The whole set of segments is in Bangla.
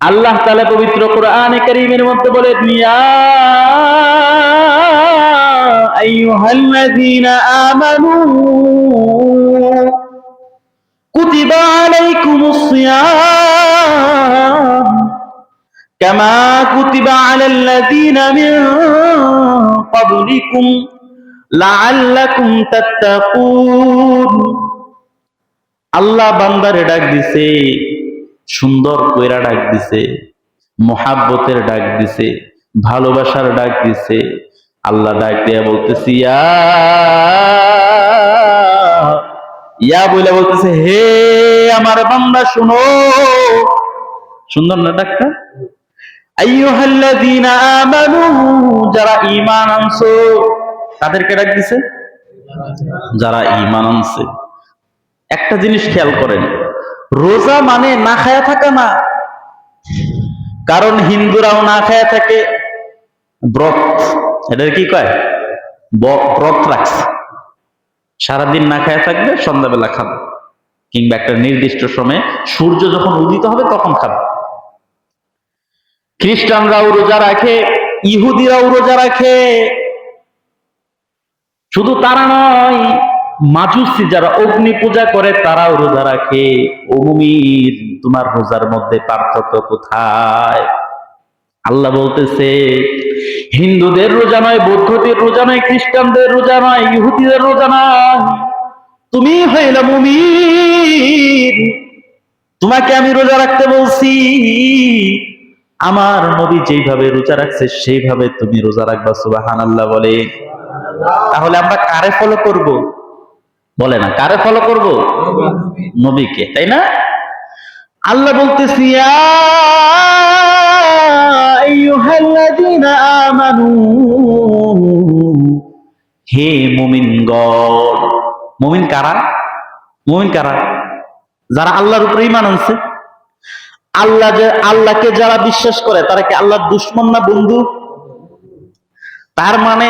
আল্লাহ তাআলা পবিত্র কোরআনে কারীমের মধ্যে বলে কুতিবা আলাইকুমুস সিয়াম কামা কুতিবা আলাল্লাযীনা মিন ক্বাবলিকুম লাআল্লাকুম তাত্তাকুন. আল্লাহ বান্দারে ডাক দিছে সুন্দর কইরা ডাক দিছে, মোহাব্বতের ডাক দিছে, ভালোবাসার ডাক দিছে। আল্লাহ ডাক দিয়া বলতেছি, ইয়া বলে বলতেছে, হে আমার বান্দা, শুনো। সুন্দর না ডাকটা? যারা ঈমান আনছো, তাদেরকে ডাক দিছে? যারা ঈমান আনছে। একটা জিনিস খেয়াল করেন রোজা মানে না খায়া থাকা না। কারণ হিন্দুরাও না খায়া থাকে, ব্রত। এটার কি কয়? ব্রত রাখছে। সারাদিন না খায়া থাকবে, সন্ধ্যাবেলা খাবে। কিংবা একটা নির্দিষ্ট সময়ে সূর্য যখন উদিত হবে, তখন খাবে। খ্রিস্টানরাও রোজা রাখে, ইহুদিরাও রোজা রাখে। শুধু তারা নয় মাজুসি যারা অগ্নি পূজা করে, তারাও রোজা রাখে। অমুমির তোমার রোজার মধ্যে পার্থক্য কোথায়? আল্লাহ বলতেছে, হিন্দুদের রোজা নয়, বৌদ্ধদের রোজা নয়, খ্রিস্টানদের রোজা নয়, ইহুদিদের রোজা নয়। তুমি হইলে মুমিন। তোমাকে আমি রোজা রাখতে বলছি। আমার নবী যেইভাবে রোজা রাখছে, সেইভাবে তুমি রোজা রাখবা সুবাহান আল্লাহ বলে। তাহলে আমরা কারে ফলো করব? বলে না, কারে ফলো করব? নবীকে, তাই না? আল্লাহ বলতেছি, "ইয়া আইয়ুহাল্লাযীনা আমানু, হে মুমিনগণ। মুমিন কারা? মুমিন কারা? যারা আল্লাহর উপরে ঈমান আনছে। আল্লাহ যে, আল্লাহকে যারা বিশ্বাস করে, তারা কি আল্লাহর দুশ্মন না বন্ধু? তার মানে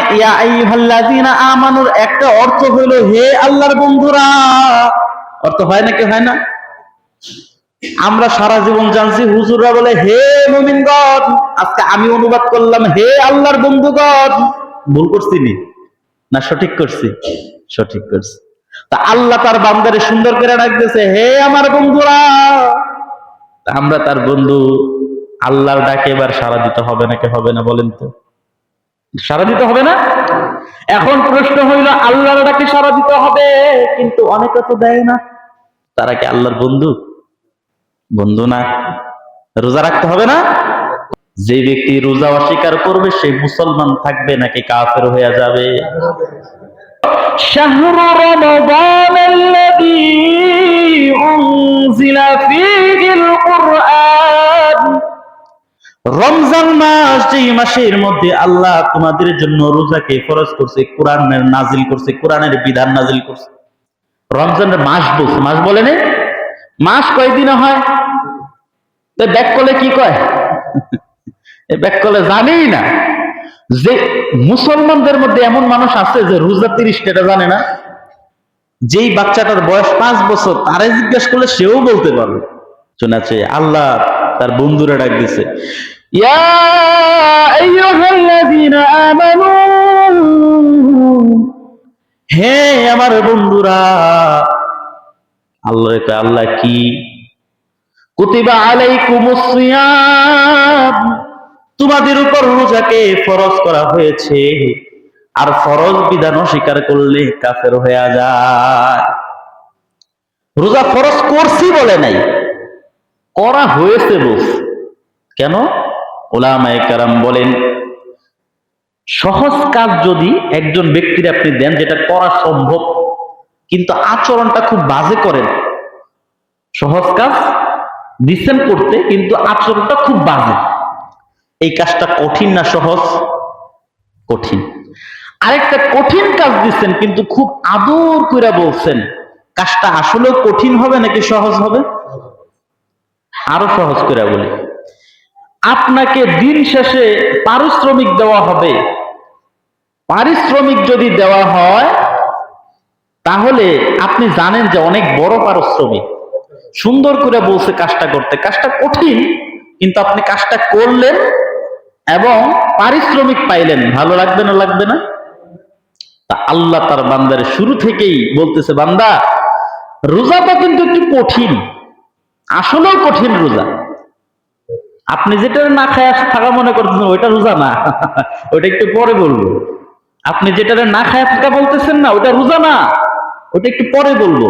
আমানুর একটা অর্থ হলো হে আল্লাহর বন্ধুরা। অর্থ হয় নাকি হয় না? আমরা সারা জীবন জানছি, হুজুররা বলে, হে মুমিনগণ, আজকে আমি অনুবাদ করলাম, হে আল্লাহর বন্ধুগণ। ভুল করছি নি? না, সঠিক করছি? সঠিক করছি। তা আল্লাহ তার বান্দারে সুন্দর করে ডাকতেছে, হে আমার বন্ধুরা। আমরা তার বন্ধু, আল্লাহর ডাকে এবার সারা দিতে হবে নাকি হবে না বলেন তো? সারা দিতে হবে না এখন প্রশ্ন হইল আল্লাহর ডাকে সারা দিতে হবে কিন্তু অনেকে তো দেয় না তারা কি আল্লাহর বন্ধু বন্ধু না রোজা রাখতে হবে না যে ব্যক্তি রোজা অস্বীকার করবে সে মুসলমান থাকবে নাকি কাফের হয়ে যাবে شهر رمضان الذي أنزل فيه القرآن রমজান মাস যে মাসের মধ্যে আল্লাহ তোমাদের জন্য রোজাকে ফরজ করছে, কোরআনের নাজিল করছে, কোরআনের বিধান নাজিল করছে। রমজানের মাস বলছে, মাস বলে নে? মাস কয়দিনে হয়? ব্যাক করলে কি কয়? ব্যাক করলে জানেই না। যে মুসলমানদের মধ্যে এমন মানুষ আছে যে রোজা তিরিশটা এটা জানে না। যেই বাচ্চাটার বয়স পাঁচ বছর, তারে জিজ্ঞেস করলে সেও বলতে পারবে। শোনাচ্ছে, আল্লাহ তার বন্ধুরা ডাক দিছে ইয়া আইয়ুহাল্লাযীনা আমানু হে আমার বন্ধুরা, আল্লাহ আল্লাহ কি? কুতিবা সিয়াম। তোমাদের উপর রোজাকে ফরজ করা হয়েছে, আর ফরজ বিধান অস্বীকার করলে কাফের হয়ে যায়। রোজা ফরজ করছি বলে নাই, করা হয়েছে বস কেন? ওলামায়ে কারাম বলেন, সহজ কাজ যদি একজন ব্যক্তির আপনি দেন যেটা করা সম্ভব, কিন্তু আচরণটা খুব বাজে করেন, সহজ কাজ দিচ্ছেন করতে, কিন্তু আচরণটা খুব বাজে। এই কাজটা কঠিন না সহজ? কঠিন। আরেকটা কঠিন কাজ দিচ্ছেন, কিন্তু খুব আদর করে বলছেন, কাজটা আসলেও কঠিন হবে নাকি সহজ হবে? আরও সহজ করে বলি। আপনাকে দিন শেষে পারিশ্রমিক দেওয়া হবে। পারিশ্রমিক যদি দেওয়া হয়, তাহলে আপনি জানেন যে অনেক বড় পারিশ্রমিক। সুন্দর করে বলছে কাজটা করতে। কাজটা কঠিন, কিন্তু আপনি কাজটা করলেন এবং পারিশ্রমিক পাইলেন। ভালো লাগবে না লাগবে না? তা আল্লাহ তার বান্দার শুরু থেকেই বলতেছে, বান্দা, রোজাটা কিন্তু একটু কঠিন। আসলেও কঠিন রোজা। আপনি যেটা না খায় থাকা মনে করতেছেন, ওইটা রোজা না। ওইটা একটু পরে বলব। আপনি যেটা না খায় থাকা বলতেছেন না, ওইটা রোজা না। ওটা একটু পরে বলব।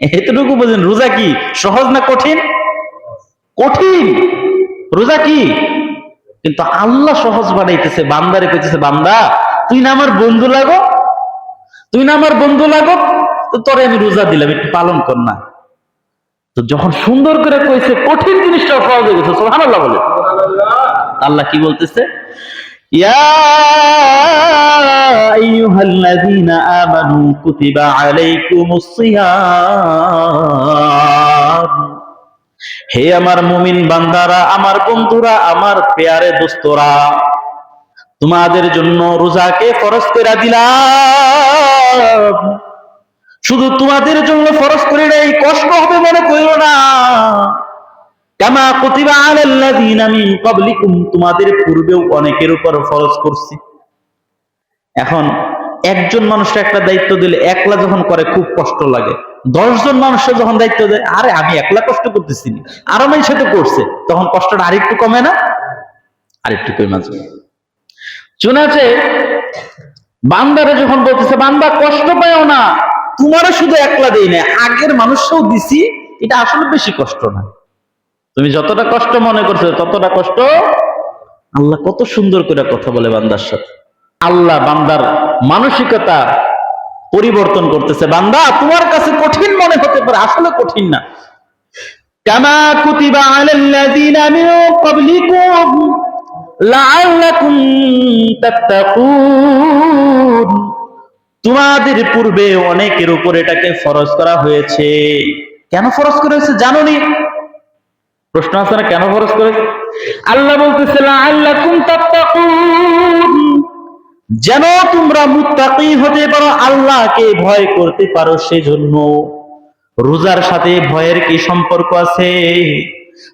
এতটুকু বলছেন রোজা কি সহজ না কঠিন? কঠিন। রোজা কি? কিন্তু আল্লাহ সহজ বানাইতেছে, বান্দারে কইতেছে, বান্দা, তুই না আমার বন্ধু লাগো। তুই না আমার বন্ধু লাগো, তো তোরে আমি রোজা দিলাম, একটু পালন কর না। তো যখন সুন্দর করে কইছে, কঠিন জিনিসটা সহজ হয়ে গেছে, সুবহানাল্লাহ বলে। আল্লাহ কি বলতেছে? হে আমার মুমিন বান্দারা, আমার বন্ধুরা, আমার পেয়ারে দোস্তরা, তোমাদের জন্য রোজাকে ফরজ করে দিলাম। শুধু তোমাদের জন্য ফরজ করে নেই, কষ্ট হবে মনে করিও না। কামা কুতিবা আলাল্লাযীনা মিন ক্বাবলিকুম, তোমাদের পূর্বেও অনেকের উপর ফরজ করছি। এখন একজন মানুষের একটা দায়িত্ব দিলে একলা যখন করে, খুব কষ্ট লাগে। দশজন মানুষের যখন দায়িত্ব দেয়, আরে আমি একলা কষ্ট করতেছি আরও মানুষ তো করছে, তখন কষ্টটা আরেকটু কমে না? আরেকটু কমে যাবে চুনাছে বান্দারে যখন বলতেছে, বান্দা কষ্ট পায়ও না তোমারও শুধু একলা দেই না আগের মানুষকেও দিছি, এটা আসলে বেশি কষ্ট না। তুমি যতটা কষ্ট মনে করছ, ততটা কষ্ট আল্লাহ কত সুন্দর করে কথা বলে বান্দার সাথে। আল্লাহ বান্দার মানসিকতা পরিবর্তন করতেছে। বান্দা, তোমার কাছে কঠিন মনে হতে পারে, আসলে কঠিন না। কামা কুতিবা আলাল্লাযীনা মিন ক্বাবলিকুম লাআল্লাকুম তাত্তাকুন। তোমাদের পূর্বে অনেকের উপর এটাকে ফরজ করা হয়েছে। কেন ফরজ করা হয়েছে জানো নি প্রশ্ন আছে না কেন ফরজ করেছে আল্লাহ বলতেছে, লাআল্লাকুম তাত্তাকুন। যেন তোমরা মুত্তাকি হতে পারো, আল্লাহকে ভয় করতে পারো সেজন্য। রোজার সাথে ভয়ের কি সম্পর্ক আছে?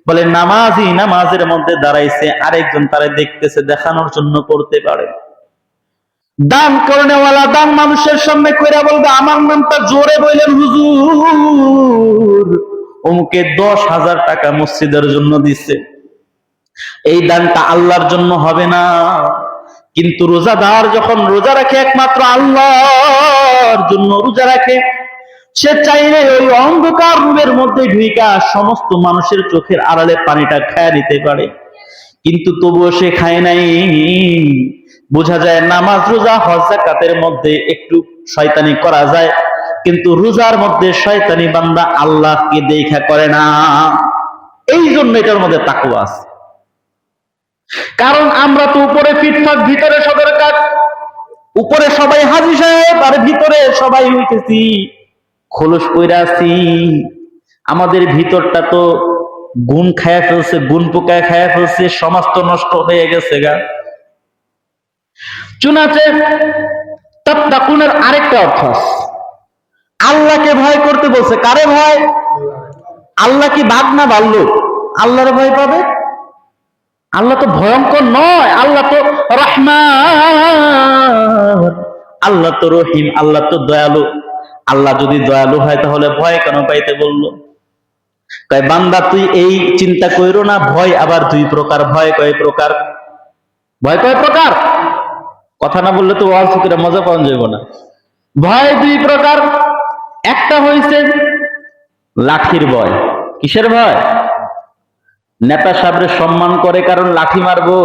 বলে নামাজি নামাজের মধ্যে দাঁড়াইছে, আরেকজন তারা দেখতেছে, দেখানোর জন্য করতে পারে। দান করেনেওয়ালা, দান মানুষের সামনে কইরা বলবে, আমার নামটা জোরে বললেন হুজুর। অমুকে দশ হাজার টাকা মসজিদের জন্য দিচ্ছে এই দানটা আল্লাহর জন্য হবে না। কিন্তু রোজাদার যখন রোজা রাখে একমাত্র আল্লাহর জন্য রোজা রাখে, সে চাইলে ওই অন্ধকার রুমের মধ্যে ঢুইকা সমস্ত মানুষের চোখের আড়ালে পানিটা খায় নিতে পারে। কিন্তু তবুও সে খায় নাই। বোঝা যায় নামাজ, রোজা, হজ জাকাতের মধ্যে একটু শয়তানি করা যায়। কিন্তু রোজার মধ্যে শয়তানি বান্দা আল্লাহকে দেখা করে না। এই জন্য এটার মধ্যে তাকুয়া আছে। কারণ আমরা তো উপরে ফিটফাট ভিতরে সদর কাজ। উপরে সবাই হাজি সাহেব, আর ভিতরে সবাই হইতেছি, খোলস কইরা আছি। আমাদের ভিতরটা তো গুণ খায়া ফেলছে, গুণ পোকায় খায়া ফেলছে, সমাজ তো নষ্ট হয়ে গেছে গা। চুনাচে তাকুনের আরেকটা অর্থ আছে। আল্লাহকে ভয় করতে বলছে কারে ভয়? আল্লাহ কি বাঘ না ভাল্লুক? আল্লাহর ভয় পাবে? আল্লাহ তো ভয়ঙ্কর নয় আল্লাহ তো রহমান। আল্লাহ তো রহিম আল্লাহ তো দয়ালু। আল্লাহ যদি দয়ালু হয় তাহলে ভয় কেন পাইতে বলল? তাই বান্দা তুই এই চিন্তা কইরো না ভয় আবার দুই প্রকার ভয় কয় প্রকার? ভয় কয় প্রকার? কথা না বললে তো ওয়াজ করে মজা পাওয়া যাবে না। ভয় দুই প্রকার। একটা হয়েছে লাঠির ভয়। কিসের ভয়? নেতা সাহেবের সম্মান করে কারণ লাঠি মারবো।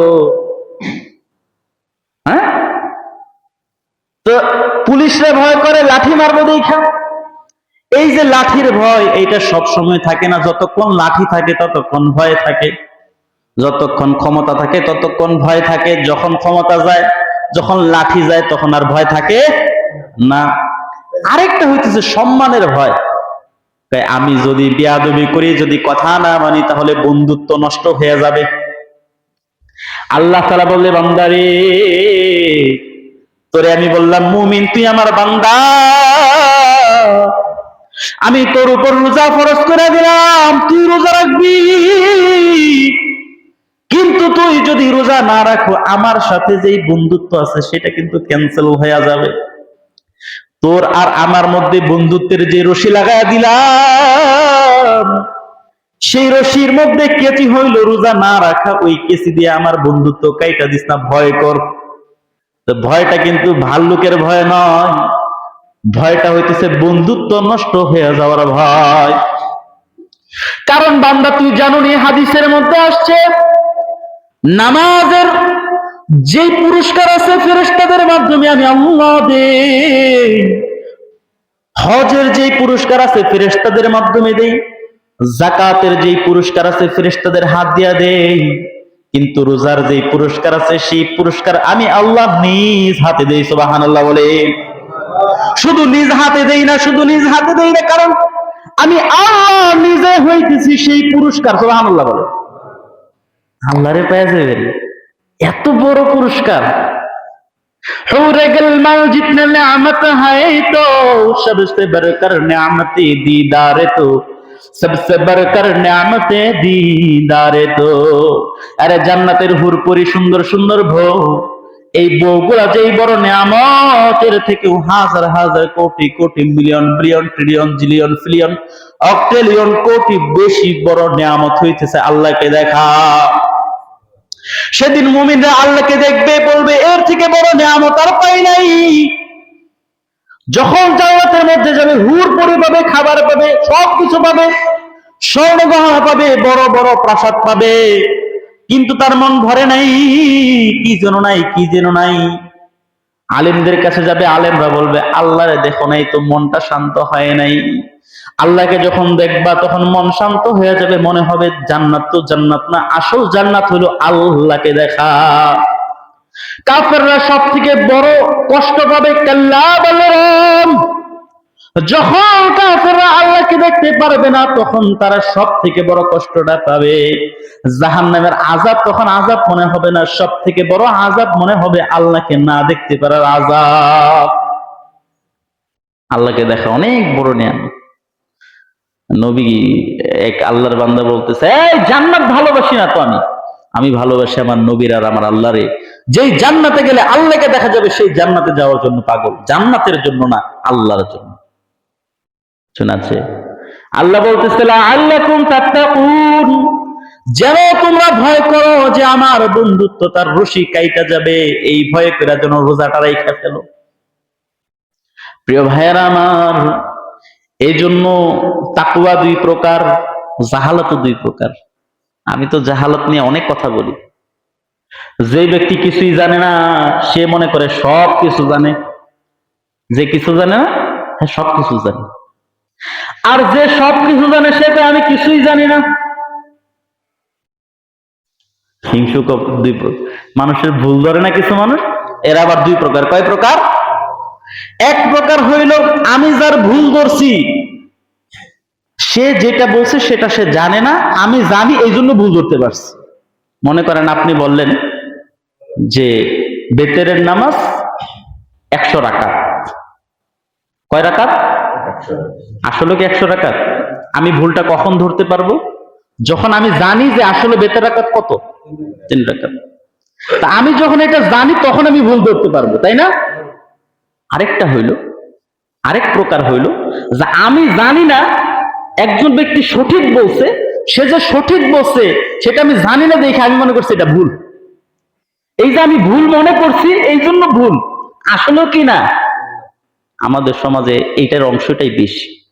হ্যাঁ? তো পুলিশরা ভয় করে, লাঠি মারবো দেখা। এই যে লাঠির ভয়, এইটা সব সময় থাকে না। যতক্ষণ লাঠি থাকে, ততক্ষণ ভয় থাকে। যতক্ষণ ক্ষমতা থাকে, ততক্ষণ ভয় থাকে। যখন ক্ষমতা যায় যখন লাঠি যায় তখন আর ভয় থাকে না। আরেকটা হইতেছে সম্মানের ভয়। তাই আমি যদি বিয়াদবি করি, যদি কথা না মানি, তাহলে বন্ধুত্ব নষ্ট হয়ে যাবে। আল্লাহ তালা বললে, বান্দারে, তোরে আমি বললাম, মুমিন, তুই আমার বান্দা। আমি তোর উপর রোজা ফরজ করে দিলাম, তুই রোজা রাখবি। তুই যদি রোজা না রাখো, আমার সাথে যেই বন্ধুত্ব আছে, সেটা কিন্তু ক্যান্সেল হয়ে যাবে। তোর আর আমার মধ্যে বন্ধুত্বের যে রশি লাগায় দিলাম, সেই রশির মধ্যে কেচি হইল রোজা না রাখা, ওই কেচি দিয়ে আমার বন্ধুত্ব কাইটা দিস না, ভয় কর। তো ভয়টা কিন্তু ভাল্লুকের ভয় নয়। ভয়টা হইতেছে বন্ধুত্ব নষ্ট হয়ে যাওয়ার ভয়। কারণ বান্দা, তুই জানুনি, হাদিসের মধ্যে আসছে নামাজের যে পুরস্কার আছে ফেরেশতাদের মাধ্যমে আমি আল্লাহ দেই। হজের যে পুরস্কার আছে ফেরেশতাদের মাধ্যমে দেই জাকাতের যে পুরস্কার আছে ফেরেশতাদের হাত দিয়া দেই। কিন্তু রোজার যে পুরস্কার আছে সেই পুরস্কার আমি আল্লাহ নিজ হাতে দেই, সুবহানাল্লাহ বলে। শুধু নিজ হাতে দেই না, শুধু নিজ হাতে দেই না, কারণ আমি আল্লাহ নিজে হইতেছি সেই পুরস্কার, সুবহানাল্লাহ বলে। আল্লাহরে পাওয়া যাবে এত বড় পুরস্কার। হৌরে গেল মাল জিতনে নেয়ামত হায় তো সবসে বরকর নেয়ামতে দিদারে তো সবসে বরকর দিদারে তো। আরে জান্নাতের হুরপুরি সুন্দর সুন্দর ভোগ, এই বউগুলা যেই বড় নেয়ামতের থেকে হাজার হাজার কোটি কোটি মিলিয়ন, বিলিয়ন, ট্রিলিয়ন, জিলিয়ন, ফিলিয়ন অক্টেলিয়ন কোটি বেশি বড় নিয়ামত হইতেছে আল্লাহকে দেখা। সেদিন মুমিনরা আল্লাহকে দেখবে, বলবে, এর থেকে বড় নিয়ামত আর পাই নাই। যখন জান্নাতের মধ্যে যাবে, হুর পরে পাবে, খাবার পাবে সব কিছু পাবে, স্বর্ণ গহনা পাবে, বড় বড় প্রাসাদ পাবে। কিন্তু তার মন ভরে নাই, কি যেন নাই, কি যেন নাই। আলেমদের কাছে যাবে, আলেমরা বলবে, আল্লাহরে দেখো নাই তো মনটা শান্ত হয় নাই। আল্লাহকে যখন দেখবা, তখন মন শান্ত হয়ে যাবে, মনে হবে জান্নাত তো জান্নাত না, আসল জান্নাত হলো আল্লাহকে দেখা। কাফেররা সব থেকে বড় কষ্ট পাবে, কাল্লা বলরাম। যখন কাফেররা আল্লাহকে দেখতে পারবে না, তখন তারা সব থেকে বড় কষ্টটা পাবে। জাহান্নামের আজাব তখন আজাব মনে হবে না সব থেকে বড় আজাব মনে হবে আল্লাহকে না দেখতে পারার আজাব আল্লাহকে দেখা অনেক বড় নিয়ামত। নবী এক আল্লাহর বান্দা বলতেছে, এই জান্নাত ভালোবাসি না তো আমি। আমি ভালোবাসি আমার নবীর আর আমার আল্লাহরে। যেই জান্নাতে গেলে আল্লাহকে দেখা যাবে, সেই জান্নাতে যাওয়ার জন্য পাগল। জান্নাতের জন্য না, আল্লাহর জন্য। শোনাচ্ছে আল্লাহ বলতেছে আল্লাহ তাত্তাকুন। যেন তোমরা ভয় করো যে আমার বন্ধুত্ব তার রশি কাইটা যাবে, এই ভয় করে যেন রোজাটা রেখে ফেলো। প্রিয় ভাইয়েরা আমার এই জন্য তাকুয়া দুই প্রকার জাহালত দুই প্রকার। আমি তো জাহালত নিয়ে অনেক কথা বলি। যে ব্যক্তি কিছুই জানে না, সে মনে করে সব কিছু জানে। যে কিছু জানে না সব কিছু জানে। আর যে সব কিছু জানে সেটা আমি কিছুই জানি না। হিংসুক দুই মানুষের ভুল ধরে না কিছু মানুষ? এরা আবার দুই প্রকার। কয় প্রকার? এক প্রকার হইল, আমি যার ভুল ধরছি, সে যেটা বলছে সেটা সে জানে না, আমি জানি এই জন্য ভুল ধরতে পারছি। মনে করেন আপনি বললেন যে বেতেরের নামাজ একশো রাকাত। কয় রাকাত? আসলে কি একশো রাকাত? আমি ভুলটা কখন ধরতে পারব? যখন আমি জানি যে আসলে বেতের কত? তিন তা আমি যখন এটা জানি, তখন আমি ভুল ধরতে পারব, তাই না? আরেকটা হইল, আরেক প্রকার হইল, যে আমি জানি না, একজন ব্যক্তি সঠিক বলছে, সে যে সঠিক বলছে, সেটা আমি জানি না দেখে আমি মনে করছি এটা ভুল। এই যে আমি ভুল মনে করছি, এই জন্য ভুল। আসলে কি না? আমাদের সমাজে এইটার অংশটাই বেশি।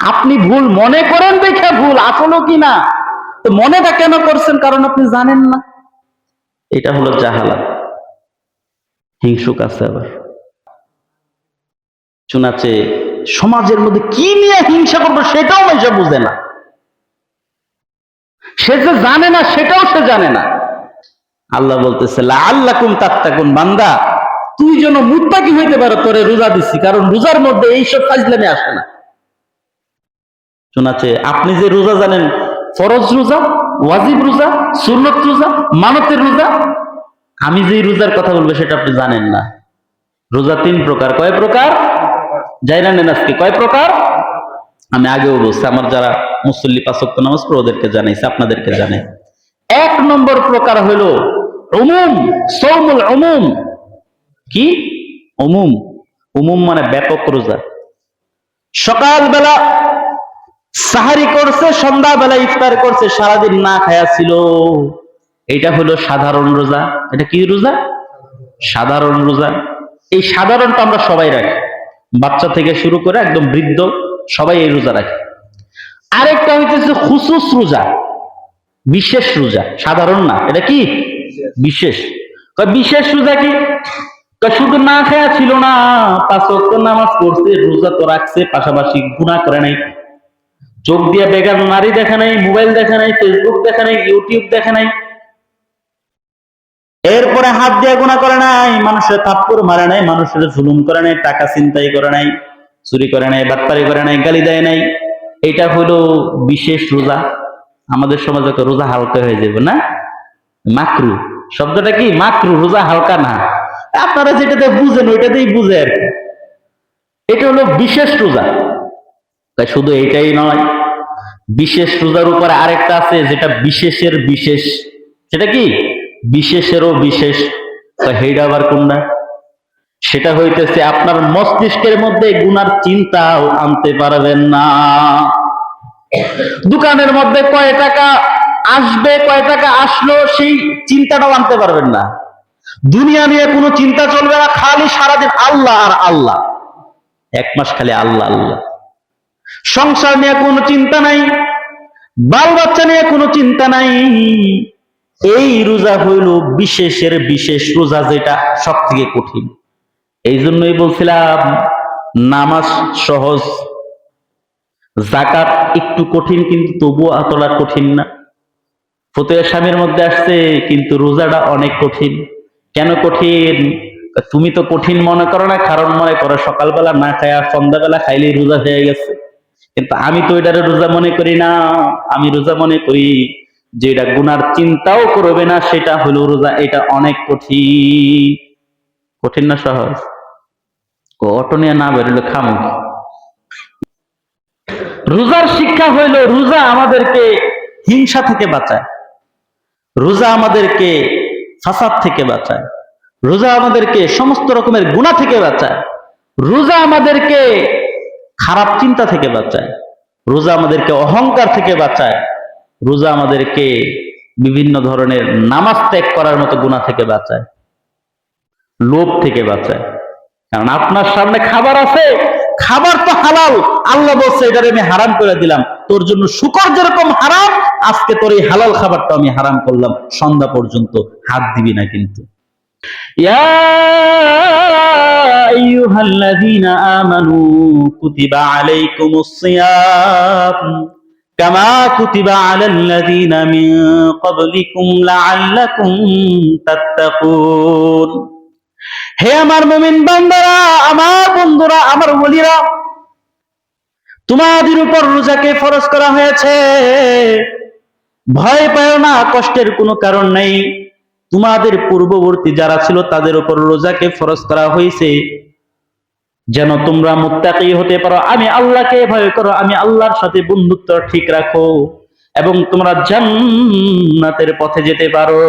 আপনি ভুল মনে করেন দেখে ভুল আসলে কি না? তো মনেটা কেন করছেন কারণ আপনি জানেন না? এটা হলো জাহালা। হিংসুক আছে আবার। শোনাচ্ছে সমাজের মধ্যে কি নিয়ে হিংসা করব সেটাও সে বুঝে না। সে যে জানে না সেটাও সে জানে না। আল্লাহ বলতেছে আল্লাহ কুম তাত্তাকুন বান্দা। তুই যেন মুত্তাকি হইতে পারো, তোরে রোজা দিচ্ছি কারণ রোজার মধ্যে এইসব ফাজলামে আসে না। শোনাচ্ছে আপনি যে রোজা জানেন, ফরজ রোজা, ওয়াজিব রোজা, সুন্নত রোজা, মানতের রোজা, আমি যে রোজার কথা বলব সেটা আপনি জানেন না। রোজা তিন প্রকার। কয় প্রকার? না নেন আজকে। কয় প্রকার? আমি আগেও বলছি, আমার যারা মুসল্লি পাঁচক্ত নামাজ ওদেরকে জানাইছি, আপনাদেরকে জানাই। এক নম্বর প্রকার হইল উমুম, সৌমুল উমুম। কি? উমুম। উমুম মানে ব্যাপক রোজা। সকালবেলা সাহারি করছে, সন্ধ্যাবেলা ইফতার করছে, সারাদিন না খায়া ছিল। এটা হলো সাধারণ রোজা। এটা কি রোজা? সাধারণ রোজা। এই সাধারণটা আমরা সবাই রাখি। বাচ্চা থেকে শুরু করে একদম বৃদ্ধ সবাই এই রোজা রাখে। আরেকটা হইতেছে খুসুস রোজা। বিশেষ রোজা। সাধারণ না। এটা কি? বিশেষ। বিশেষ রোজা কি? শুধু না খায়া ছিল না, পাঁচ ওয়াক্ত নামাজ পড়ছে, রোজা তো রাখছে, পাশাপাশি গুণা করে নাই। চোখ দিয়ে বেগার নারী দেখা নাই, মোবাইল দেখা নাই ফেসবুক দেখা নাই ইউটিউব দেখা নাই। এরপরে হাত দিয়ে গুণা করে নাই, মানুষের থাপ্পড় মারে নাই, মানুষের জুলুম করে নাই, টাকা চিন্তাই করে নাই, চুরি করে নাই, বাটপারি করে নাই, গালি দেয় নাই। এটা হলো বিশেষ রোজা। আমাদের সমাজে রোজা হালকা হয়ে যাবে না? মাকরু। শব্দটা কি? মাকরু, রোজা হালকা না। আপনারা যেটাতে বুঝেন ওইটাতেই বুঝে আর কি। এটা হলো বিশেষ রোজা। তাই শুধু এটাই নয়, বিশেষ রোজার উপরে আরেকটা আছে যেটা বিশেষের বিশেষ। সেটা কি? বিশেষেরও বিশেষ। সেইটা আবার কোনটা? সেটা হইতেছে আপনার মস্তিষ্কের মধ্যে গুনার চিন্তাও আনতে পারবেন না। দোকানের মধ্যে কয় টাকা আসবে, কয় টাকা আসলো, সেই চিন্তাটাও আনতে পারবেন না। দুনিয়া নিয়ে কোনো চিন্তা চলবে না, খালি সারাদিন আল্লাহ আর আল্লাহ। এক মাস খালি আল্লাহ আল্লাহ। সংসার নিয়ে কোনো চিন্তা নাই, বাল বাচ্চা নিয়ে কোনো চিন্তা নাই। এই রোজা হইল বিশেষের বিশেষ রোজা যেটা সব থেকে কঠিন। এই জন্যই বলছিলাম, নামাজ সহজ, জাকাত একটু কঠিন, কিন্তু তবুও এতটা কঠিন না। ফতেহ স্বামীর মধ্যে আসছে, কিন্তু রোজাটা অনেক কঠিন। কেন কঠিন? তুমি তো কঠিন মনে করো না, কারণ মনে করো সকালবেলা না খায়া সন্ধ্যাবেলা খাইলেই রোজা হয়ে গেছে। কিন্তু আমি তো এটারে রোজা মনে করি না, আমি রোজা মনে করি যে এটা গুনার চিন্তাও করবে না, সেটা হলো রোজা, এটা অনেক কঠিন। কঠিন না সহজ? অটো নিয়ে না বেরোলে খামো? রোজার শিক্ষা হইল রোজা আমাদেরকে হিংসা থেকে বাঁচায়। রোজা আমাদেরকে ফাসাদ থেকে বাঁচায়। রোজা আমাদেরকে সমস্ত রকমের গুণা থেকে বাঁচায়। রোজা আমাদেরকে খারাপ চিন্তা থেকে বাঁচায়। রোজা আমাদেরকে অহংকার থেকে বাঁচায়। রোজা আমাদেরকে বিভিন্ন ধরনের নামাজ ত্যাগ করার মতো গুণা থেকে বাঁচায়। লোভ থেকে বাঁচায়। কারণ আপনার সামনে খাবার আছে, খাবার তো হালাল। আল্লাহ বলছে এটা আমি হারাম করে দিলাম। তোর জন্য শুকর যেরকম হারাম, আজকে তোর এই হালাল খাবারটা আমি হারাম করলাম। সন্ধ্যা পর্যন্ত হাত দিবি না কিন্তু। يا أيها الذين آمنوا كتب عليكم الصيام كما كتب على الذين من قبلكم لعلكم تتقون হে আমার মুমিন বান্দারা আমার বন্ধুরা আমার বলিরা তোমাদের উপর রোজাকে ফরজ করা হয়েছে ভয় পায় না কষ্টের কোনো কারণ নেই তোমাদের পূর্ববর্তী যারা ছিল তাদের উপর রোজাকে ফরজ করা হয়েছে। যেন তোমরা মুত্তাকি হতে পারো। আমি আল্লাহকে ভয় করো, আমি আল্লাহর সাথে বন্ধুত্ব ঠিক রাখো এবং তোমরা জান্নাতের পথে যেতে পারো।